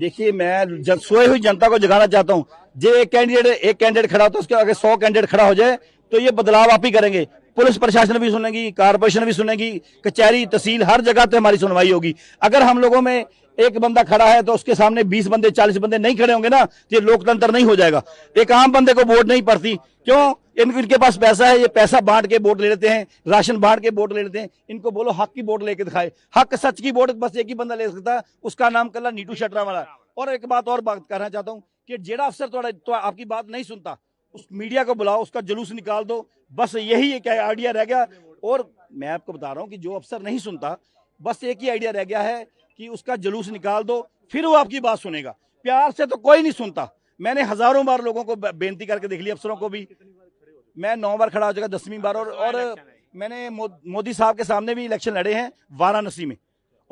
دیکھیے، میں سوئے ہوئی جنتا کو جگانا چاہتا ہوں جی ایک کینڈیڈیٹ ایک کینڈیڈیٹ کھڑا کڑا تو اس کے آگے سو کینڈیڈیٹ کھڑا ہو جائے۔ تو یہ بدلاؤ آپ ہی کریں گے۔ پولیس پرشاسن بھی سنے گی، کارپوریشن بھی سنے گی، کچہری تحصیل ہر جگہ پہ ہماری سنوائی ہوگی۔ اگر ہم لوگوں میں ایک بندہ کھڑا ہے تو اس کے سامنے بیس بندے، چالیس بندے نہیں کھڑے ہوں گے نا یہ یہ لوکتنتر نہیں ہو جائے گا۔ ایک عام بندے کو ووٹ نہیں پڑتی۔ کیوں؟ ان ان کے پاس پیسہ ہے، یہ پیسہ بانٹ کے ووٹ لے لیتے ہیں، راشن بانٹ کے ووٹ لے لیتے ہیں۔ ان کو بولو حق کی ووٹ لے کے دکھائے۔ حق سچ کی ووٹ، بس ایک ہی بندہ لے سکتا ہے۔ اس کا نام کلا نیٹو شٹرا والا۔ اور ایک بات اور بات کرنا چاہتا ہوں کہ جیڑا افسر تو آپ کی بات نہیں سنتا۔ اس میڈیا کو بلاؤ، اس کا جلوس نکال دو۔ بس یہی ایک آئیڈیا رہ گیا۔ اور میں آپ کو بتا رہا ہوں کہ جو افسر نہیں سنتا، بس ایک ہی آئیڈیا رہ گیا ہے کہ اس کا جلوس نکال دو، پھر وہ آپ کی بات سنے گا۔ پیار سے تو کوئی نہیں سنتا۔ میں نے ہزاروں بار لوگوں کو بینتی کر کے دیکھ لی، افسروں کو بھی۔ میں نو بار کھڑا ہو چکا دسویں بار۔ اور اور میں نے مودی صاحب کے سامنے بھی الیکشن لڑے ہیں، وارانسی میں۔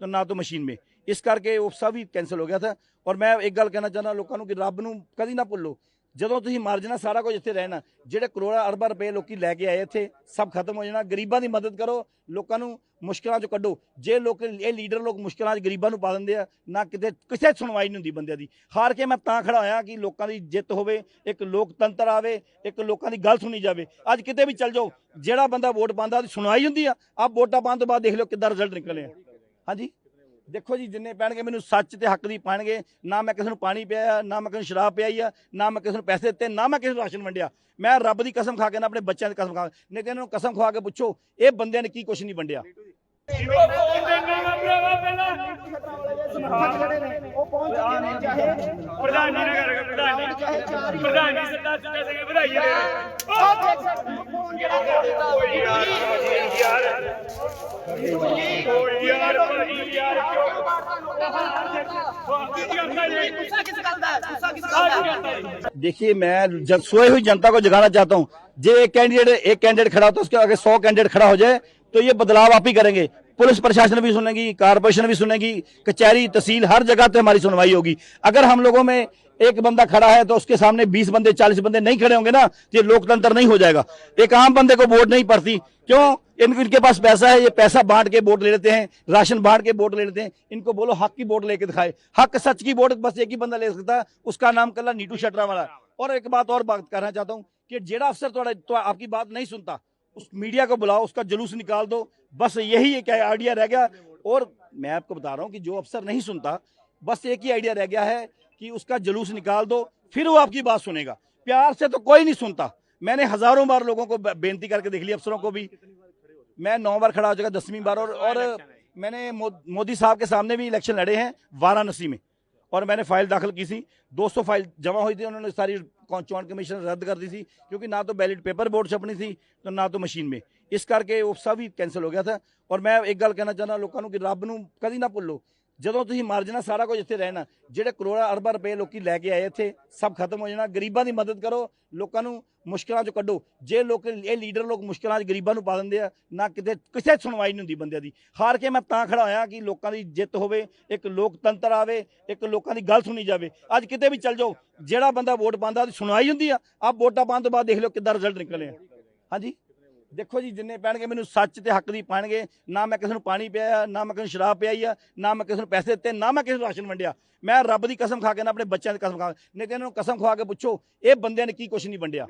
ਤੇ ਨਾ ਤਾਂ ਮਸ਼ੀਨ ਮੇ ਇਸ ਕਰਕੇ ਉਹ ਸਭ ਹੀ ਕੈਨਸਲ ਹੋ ਗਿਆ ਥਾ ਔਰ ਮੈਂ ਇੱਕ ਗੱਲ ਕਹਿਣਾ ਚਾਹੁੰਦਾ ਲੋਕਾਂ ਨੂੰ ਕਿ ਰੱਬ ਨੂੰ ਕਦੀ ਨਾ ਭੁੱਲੋ ਜਦੋਂ ਤੁਸੀਂ ਮਰ ਜਾਣਾ, ਸਾਰਾ ਕੁਝ ਇੱਥੇ ਰਹਿਣਾ। ਜਿਹੜੇ ਕਰੋੜਾਂ, ਅਰਬਾਂ ਰੁਪਏ ਲੋਕੀ ਲੈ ਕੇ ਆਏ ਇੱਥੇ, ਸਭ ਖਤਮ ਹੋ ਜਾਣਾ। ਗਰੀਬਾਂ ਦੀ ਮਦਦ ਕਰੋ, ਲੋਕਾਂ ਨੂੰ ਮੁਸ਼ਕਲਾਂ ਚੋਂ ਕੱਢੋ। ਜੇ ਲੋਕ, ਇਹ ਲੀਡਰ ਲੋਕ ਮੁਸ਼ਕਲਾਂ 'ਚ ਗਰੀਬਾਂ ਨੂੰ ਪਾ ਦਿੰਦੇ ਆ, ਨਾ ਕਿਤੇ, ਕਿਸੇ ਸੁਣਵਾਈ ਨਹੀਂ ਹੁੰਦੀ ਬੰਦਿਆਂ ਦੀ। ਹਾਰ ਕੇ ਮੈਂ ਤਾਂ ਖੜਾ ਹੋਇਆ ਕਿ ਲੋਕਾਂ ਦੀ ਜਿੱਤ ਹੋਵੇ, ਇੱਕ ਲੋਕਤੰਤਰ ਆਵੇ, ਇੱਕ ਲੋਕਾਂ ਦੀ ਗੱਲ ਸੁਣੀ ਜਾਵੇ। ਅੱਜ ਕਿਤੇ ਵੀ ਚੱਲ ਜਾਓ, ਜਿਹੜਾ ਬੰਦਾ ਵੋਟ ਪਾਉਂਦਾ, ਉਹਦੀ ਸੁਣਵਾਈ ਹੁੰਦੀ ਆ। ਆਹ ਵੋਟਾਂ ਪਾਉਣ ਤੋਂ ਬਾਅਦ ਦੇਖ ਲਓ ਕਿੱਦਾਂ ਰਿਜ਼ਲਟ ਨਿਕਲਿਆ ਹਾਂਜੀ? ਦੇਖੋ ਜੀ, ਜਿੰਨੇ ਪੈਣਗੇ ਮੈਨੂੰ ਸੱਚ ਤੇ ਹੱਕ ਦੀ ਪਾਣਗੇ। ਨਾ ਮੈਂ ਕਿਸੇ ਨੂੰ ਪਾਣੀ ਪਿਆ ਨਾ ਮੈਂ ਕਿਸੇ ਨੂੰ ਸ਼ਰਾਬ ਪਿਆਈ ਆ, ਨਾ ਮੈਂ ਕਿਸੇ ਨੂੰ ਪੈਸੇ ਦਿੱਤੇ, ਨਾ ਮੈਂ ਕਿਸੇ ਨੂੰ ਰਾਸ਼ਨ ਵੰਡਿਆ। ਮੈਂ ਰੱਬ ਦੀ ਕਸਮ ਖਾ ਕੇ ਨਾ, ਆਪਣੇ ਬੱਚਿਆਂ ਦੀ ਕਸਮ ਖਾ ਕੇ, ਨਹੀਂ ਤੇ ਇਹਨਾਂ ਨੂੰ ਕਸਮ ਖਵਾ ਕੇ ਪੁੱਛੋ, ਇਹ ਬੰਦਿਆਂ ਨੇ ਕੀ ਕੁਛ ਨਹੀਂ ਵੰਡਿਆ। ਉਹ ਪਹੁੰਚ ਚੁੱਕੇ ਨੇ ਚਾਹੇ ਪ੍ਰਧਾਨ ਜੀ ਨੇ ਕਰ ਪ੍ਰਧਾਨ ਜੀ ਪ੍ਰਧਾਨ ਜੀ ਸਰਦਾਰ ਸੁਖਾ ਸਿੰਘ ਵਧਾਈ ਦੇ ਉਹ ਦੇਖ ਫੋਨ ਜਿਹੜਾ ਦਿੱਤਾ ਯਾਰ ਯਾਰ ਯਾਰ ਯਾਰ। دیکھیے، میں سوئے ہوئی جنتا کو جگانا چاہتا ہوں۔ جی ایک کینڈیڈیٹ ایک کینڈیڈیٹ کھڑا ہوتا ہے، اس کے آگے سو کینڈیڈیٹ کھڑا ہو جائے، تو یہ بدلاؤ آپ ہی کریں گے۔ پولیس پرشاسن بھی سنے گی، کارپوریشن بھی سنے گی، کچہری تحصیل ہر جگہ پہ ہماری سنوائی ہوگی۔ اگر ہم لوگوں میں ایک بندہ کھڑا ہے تو اس کے سامنے بیس بندے، چالیس بندے نہیں کھڑے ہوں گے نا یہ لوکتنتر نہیں ہو جائے گا۔ ایک عام بندے کو ووٹ نہیں پڑتی۔ کیوں؟ ان کے پاس پیسہ ہے، یہ پیسہ بانٹ کے ووٹ لے لیتے ہیں، راشن بانٹ کے ووٹ لے لیتے ہیں۔ ان کو بولو حق کی ووٹ لے کے دکھائے۔ حق سچ کی ووٹ، بس ایک ہی بندہ لے سکتا ہے۔ اس کا نام کلا نیٹو شٹرا والا اور ایک بات اور بات کرنا چاہتا ہوں کہ جیڑا افسر تو آپ کی بات نہیں سنتا۔ اس میڈیا کو بلاؤ، اس کا جلوس نکال دو۔ بس یہی ایک آئیڈیا رہ گیا۔ اور میں آپ کو بتا رہا ہوں کہ جو افسر نہیں سنتا، بس ایک ہی آئیڈیا رہ گیا ہے۔ کہ اس کا جلوس نکال دو، پھر وہ آپ کی بات سنے گا۔ پیار سے تو کوئی نہیں سنتا۔ میں نے ہزاروں بار لوگوں کو بینتی کر کے دیکھ لی، افسروں کو بھی۔ میں نو بار کھڑا ہو جائے گا دسویں بار، اور میں نے مودی صاحب کے سامنے بھی الیکشن لڑے ہیں، وارانسی میں۔ اور میں نے فائل داخل کی تھی دو سو فائل جمع ہوئی تھی، انہوں نے ساری چون کمیشن رد کر دی تھی کیونکہ نہ تو بیلٹ پیپر بورڈ چھپنی تھی تو نہ تو مشین میں۔ اس کر کے وہ سب ہی کینسل ہو گیا تھا۔ اور میں ایک گل کہنا چاہنا لوگوں کو کہ رب نو کدی نہ بھولو۔ ਜਦੋਂ ਤੁਸੀਂ ਮਰ ਜਾਣਾ, ਸਾਰਾ ਕੁਝ ਇੱਥੇ ਰਹਿਣਾ। ਜਿਹੜੇ ਕਰੋੜਾਂ, ਅਰਬਾਂ ਰੁਪਏ ਲੋਕੀ ਲੈ ਕੇ ਆਏ ਇੱਥੇ, ਸਭ ਖਤਮ ਹੋ ਜਾਣਾ। ਗਰੀਬਾਂ ਦੀ ਮਦਦ ਕਰੋ, ਲੋਕਾਂ ਨੂੰ ਮੁਸ਼ਕਲਾਂ ਚੋਂ ਕੱਢੋ। ਜੇ ਲੋਕ, ਇਹ ਲੀਡਰ ਲੋਕ ਮੁਸ਼ਕਲਾਂ 'ਚ ਗਰੀਬਾਂ ਨੂੰ ਪਾ ਦਿੰਦੇ ਆ, ਨਾ ਕਿਤੇ, ਕਿਸੇ ਸੁਣਵਾਈ ਨਹੀਂ ਹੁੰਦੀ ਬੰਦਿਆਂ ਦੀ। ਹਾਰ ਕੇ ਮੈਂ ਤਾਂ ਖੜਾ ਹੋਇਆ ਕਿ ਲੋਕਾਂ ਦੀ ਜਿੱਤ ਹੋਵੇ, ਇੱਕ ਲੋਕਤੰਤਰ ਆਵੇ, ਇੱਕ ਲੋਕਾਂ ਦੀ ਗੱਲ ਸੁਣੀ ਜਾਵੇ। ਅੱਜ ਕਿਤੇ ਵੀ ਚੱਲ ਜਾਓ, ਜਿਹੜਾ ਬੰਦਾ ਵੋਟ ਪਾਉਂਦਾ, ਉਹਦੀ ਸੁਣਵਾਈ ਹੁੰਦੀ ਆ। ਆਹ ਵੋਟਾਂ ਪਾਉਣ ਤੋਂ ਬਾਅਦ ਦੇਖ ਲਓ ਕਿੱਦਾਂ ਰਿਜ਼ਲਟ ਨਿਕਲੇ ਆ। ਹਾਂਜੀ? ਦੇਖੋ ਜੀ, ਜਿੰਨੇ ਪੈਣਗੇ ਮੈਨੂੰ ਸੱਚ ਤੇ ਹੱਕ ਦੀ ਪਾਣਗੇ, ਨਾ ਮੈਂ ਕਿਸੇ ਨੂੰ ਪਾਣੀ ਪਿਆ ਨਾ ਮੈਂ ਕਿਸੇ ਨੂੰ ਸ਼ਰਾਬ ਪਿਆਈ ਆ, ਨਾ ਮੈਂ ਕਿਸੇ ਨੂੰ ਪੈਸੇ ਦਿੱਤੇ, ਨਾ ਮੈਂ ਕਿਸੇ ਨੂੰ ਰਾਸ਼ਨ ਵੰਡਿਆ। ਮੈਂ ਰੱਬ ਦੀ ਕਸਮ ਖਾ ਕੇ ਨਾ ਆਪਣੇ ਬੱਚਿਆਂ ਦੀ ਕਸਮ ਖਾ ਨਹੀਂ ਤੇ ਇਹਨਾਂ ਨੂੰ ਕਸਮ ਖਵਾ ਕੇ ਪੁੱਛੋ, ਇਹ ਬੰਦਿਆਂ ਨੇ ਕੀ ਕੁਛ ਨਹੀਂ ਵੰਡਿਆ।